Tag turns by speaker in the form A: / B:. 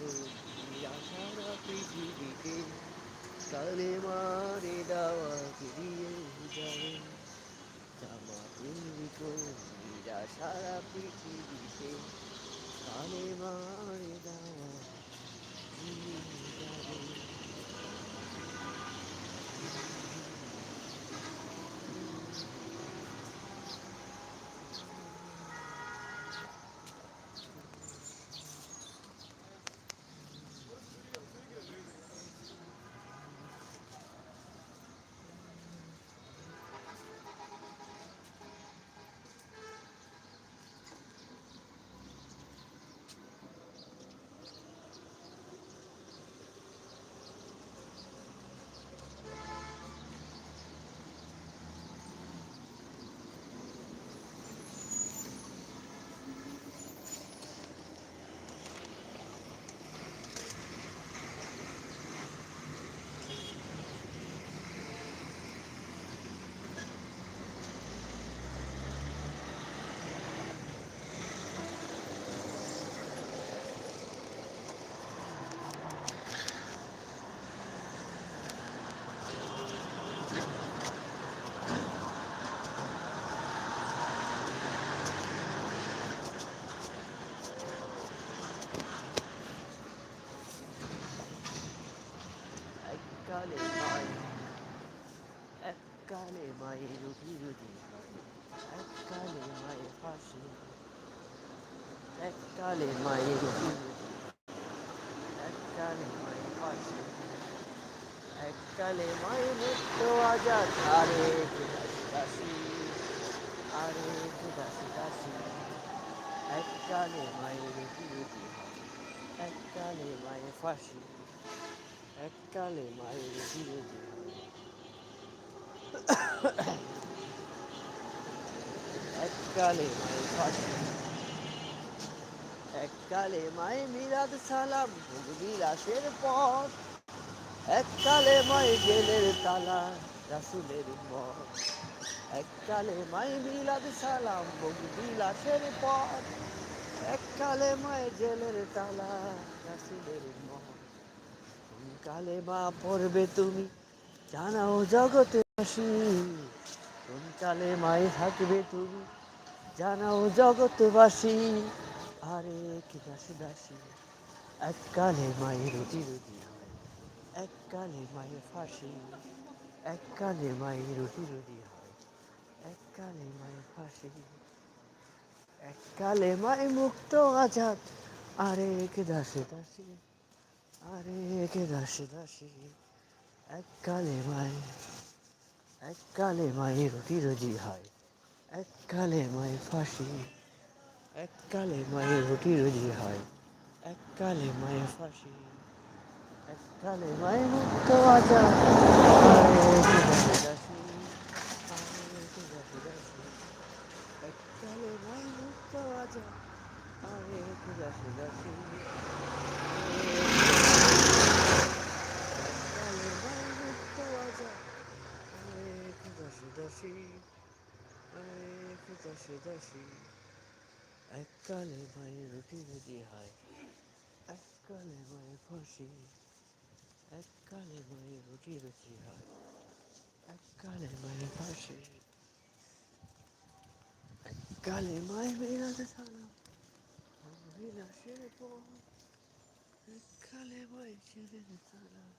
A: আশারা পৃথিবীতে কালে মারে দাওয়া ফিরিয়ে যাবে জামা তুমি কবিরা সারা পৃথিবীতে কালে মারে দাওয়া ফিরিয়ে যাবে এককালে মায়ের এককালে মায়ের রুটি রুটি এককালে মায়ের ফাঁসি এককালে মায়ের রুটি রুটি এককালে মায়ের ফাঁসি এককালে মায়ের মুক্ত আজাদ আরে দাসী আরে দাসী দাসী এককালে মায়ের রুটি রুটি এককালে মায়ের ফাঁসি এককালে মায়ের রুটি এককালে মায়ের ফাঁসি। এককালে মায়ে মিরাদ সালাম বিলাসের পথ এককালে মায়ে জেলের তালা, রাসুলের মত এককালে মায়ে মিলাদ সালাম বিলাসের পথ এককালে মায়ে জেলের তালা, রাসুলের মত কোন কালে মা পড়বে তুমি। জানাও জগৎবাসী কোন কালে মায়ে থাকবে তুমি? জানাও জগৎবাসী আরে কি দাসী দাসী এককালে মায়ের রুটি রুটি হয় এককালে মায়ের ফাঁসি। এককালে মায়ের রুটি রুটি হয় এককালে মায়ের ফাঁসি। এককালে মায়ে মুক্ত আজাদ আরে কে দাসী দাসী। আরে কে দাসী দাসী এককালে মায়ে এককালে মায়ের রুটি রুজি হয় এককালে মায়ের ফাঁসি এককালে মায়ের রুটি রুজি হয় এককালে মায়ের ফাঁসি এককালে মায়ের মুক্ত দাসী এককালে মায়ের মুক্ত আজাদ আরে দাসী দাসী এককালে মায়ের মুক্ত আজাদ আরে কে দাসী দাসী আরে কে দাসী দাসী এককালে মায়ের রুটি রুটি হয় এককালে মায়ের ফাঁসি এককালে মায়ের রুটি রুটি হয় এককালে মায়ের ফাঁসি এককালে মায়ের মেয়েরাতে সালাম বিলাসের পর এককালে মায়ের ছেলের সালাম